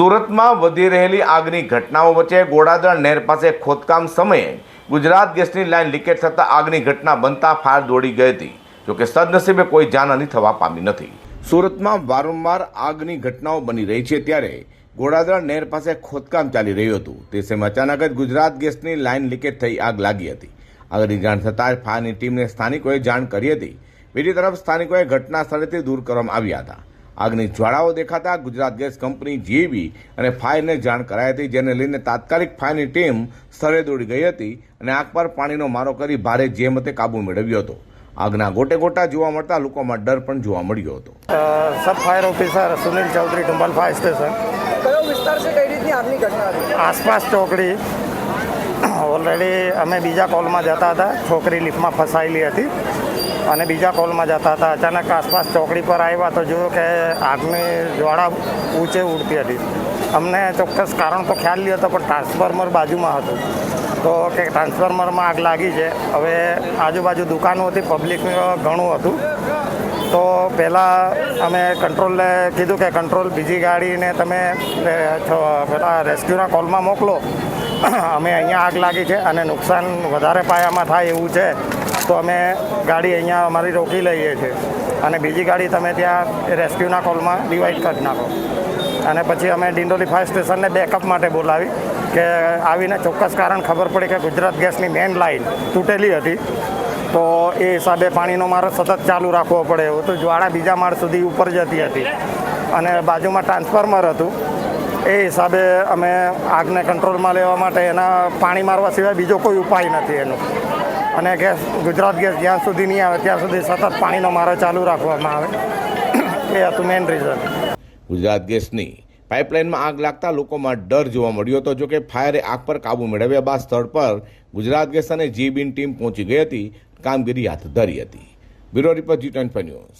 સુરતમાં વધી રહેલી આગની ઘટનાઓ વચ્ચે ગોડાદળ નહેર પાસે ખોદકામ સમયે ગુજરાત ગેસની લાઇન લીકેજ થતાં આગની ઘટના બનતા ફાયર દોડી ગઈ હતી. જોકે સદનસીબે કોઈ જાનહાની થવા પામી નથી. સુરતમાં વારંવાર આગની ઘટનાઓ બની રહી છે ત્યારે ગોડાદળ નહેર પાસે ખોદકામ ચાલી રહ્યું હતું. તે સમયે અચાનક જ ગુજરાત ગેસની લાઇન લીકેજ થઈ આગ લાગી હતી. આગની જાણ થતાં ફાયરની ટીમને સ્થાનિકોએ જાણ કરી હતી. બીજી તરફ સ્થાનિકોએ ઘટના સ્થળેથી દૂર કરવામાં આવ્યા હતા. આગની જ્વાળાઓ દેખાતા ગુજરાત ગેસ કંપની જીએબી અને ફાયરને જાણ કરાઈ હતી જેને લઈને તાત્કાલિક ફાયરની ટીમ સ્થળે દોડી ગઈ હતી અને આગ પર પાણીનો મારો કરી ભારે જેમતે કાબુ મેળવ્યો હતો. આગના ગોટે ગોટા જોવા મળતા લોકોમાં ડર પણ જોવા મળ્યો હતો. Sub fire officer Sunil Chaudhary Tumbal fire station. કયો વિસ્તાર છે? કઈ રીતની આગની ઘટના આસપાસ ચોકડી. ઓલરેડી અમે બીજા કોલમાં જતા હતા છોકરી લિફ્ટમાં ફસાયેલી હતી. અને બીજા કોલમાં જતા હતા. અચાનક આસપાસ ચોકડી પર આવ્યા તો જોયું કે આગની જ્વાળા ઊંચે ઉડતી હતી. અમને ચોક્કસ કારણ તો ખ્યાલ નહીં હતો પણ ટ્રાન્સફોર્મર બાજુમાં હતું. તો કે ટ્રાન્સફોર્મરમાં આગ લાગી છે. હવે આજુબાજુ દુકાનો હતી પબ્લિક ઘણું હતું. તો પહેલાં અમે કંટ્રોલને કીધું કે કંટ્રોલ બીજી ગાડીને તમે પેલા રેસ્ક્યુના કોલમાં મોકલો. અમે અહીંયા આગ લાગી છે અને નુકસાન વધારે પાયામાં થાય એવું છે. તો અમે ગાડી અહીંયા અમારી રોકી લઈએ છીએ. અને બીજી ગાડી તમે ત્યાં રેસ્ક્યુના કોલમાં ડિવાઈડ કરી નાખો. અને પછી અમે ડિંડોલી ફાયર સ્ટેશનને બેકઅપ માટે બોલાવી કે આવીને ચોક્કસ કારણ ખબર પડી કે ગુજરાત ગેસની મેઇન લાઇન તૂટેલી હતી. તો એ હિસાબે પાણીનો મારો સતત ચાલુ રાખવો પડે એવું. તો જ્વાળા બીજા માળ સુધી ઉપર જતી હતી. અને બાજુમાં ટ્રાન્સફોર્મર હતું. એ હિસાબે અમે આગને કંટ્રોલમાં લેવા માટે એના પાણી મારવા સિવાય બીજો કોઈ ઉપાય નથી એનો. અને ગેસ, ગુજરાત ગેસ જ્યાં સુધી નહીં આવે, ત્યાં સુધી સતત પાણીનો મારો ચાલુ રાખવામાં આવે. એ હતું મેઇન રીઝન ગુજરાત ગેસની પાઇપલાઇનમાં આગ લાગતા લોકોમાં ડર જોવા મળ્યો હતો. જોકે ફાયરે આગ પર કાબુ મેળવ્યા બાદ સ્થળ પર ગુજરાત ગેસ અને જીબીન ટીમ પહોંચી ગઈ હતી. કામગીરી હાથ ધરી હતી. Bureau report G twenty news